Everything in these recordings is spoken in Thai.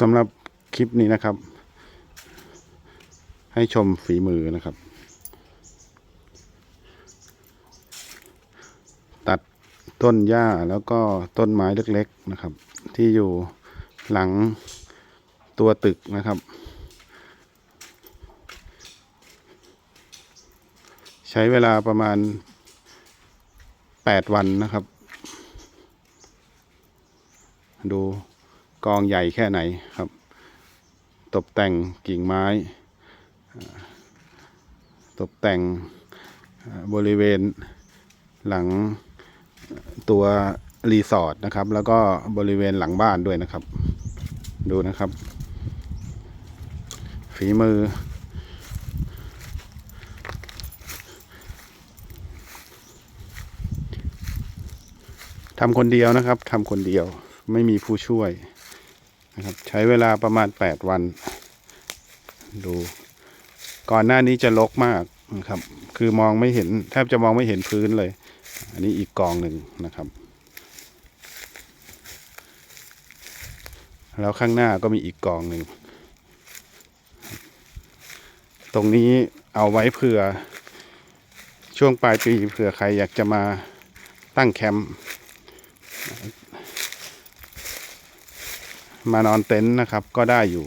สำหรับคลิปนี้นะครับ ให้ชมฝีมือนะครับ ตัดต้นหญ้าแล้วก็ต้นไม้เล็กๆนะครับ ที่อยู่หลังตัวตึกนะครับ ใช้เวลาประมาณ 8 วันนะครับ ดู กองใหญ่แค่ไหนครับ ตกแต่งกิ่งไม้ ตกแต่งบริเวณหลังตัวรีสอร์ทนะครับ แล้วก็บริเวณหลังบ้านด้วยนะครับ ดูนะครับ ฝีมือ ทำคนเดียวนะครับ ทำคนเดียว ไม่มีผู้ช่วย นะครับใช้เวลาประมาณ 8 วัน ดู ก่อนหน้านี้จะลกมากนะครับ คือมองไม่เห็นแทบจะมองไม่เห็นพื้นเลย อันนี้อีกกองหนึ่งนะครับ แล้วข้างหน้าก็มีอีกกองหนึ่ง ตรงนี้เอาไว้เผื่อ ช่วงปลายปีเผื่อใครอยากจะมาตั้งแคมป์ มานอนเต็นท์นะครับ ก็ได้อยู่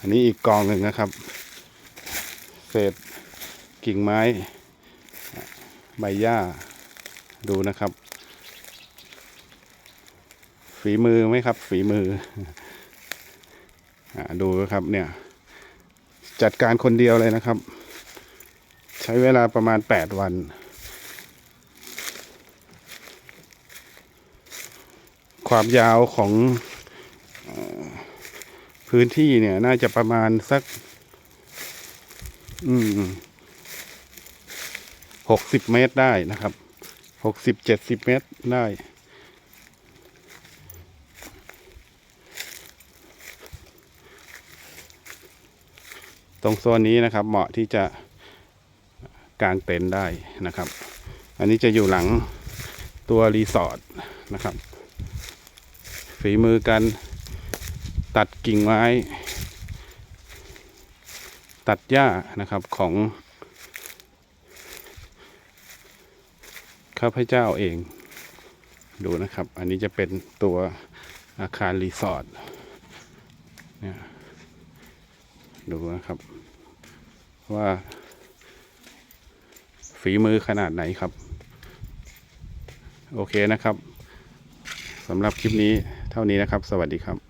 อันนี้อีกกองหนึ่งนะครับ เศษกิ่งไม้ ใบหญ้าดูนะครับ ฝีมือไหมครับ ฝีมืออดูนะครับเนี่ย จัดการคนเดียวเลยนะครับ ช้เวลาประมาณ 8 วัน ความยาวของพื้นที่เนี่ย น่าจะประมาณสัก อืมหกสิบเมตรได้นะครับหกสิบเจ็ดสิบเมตรได้ ตรงโซนนี้นะครับ เหมาะที่จะ กางเต็นท์ได้นะครับ อันนี้จะอยู่หลังตัวรีสอร์ทนะครับ ฝีมือการตัดกิ่งไม้ ตัดหญ้านะครับของข้าพเจ้าเอง ดูนะครับ อันนี้จะเป็นตัวอาคารรีสอร์ทเนี่ยดูนะครับว่า ฝีมือขนาดไหนครับ โอเคนะครับสำหรับคลิปนี้เท่านี้นะครับ สวัสดีครับ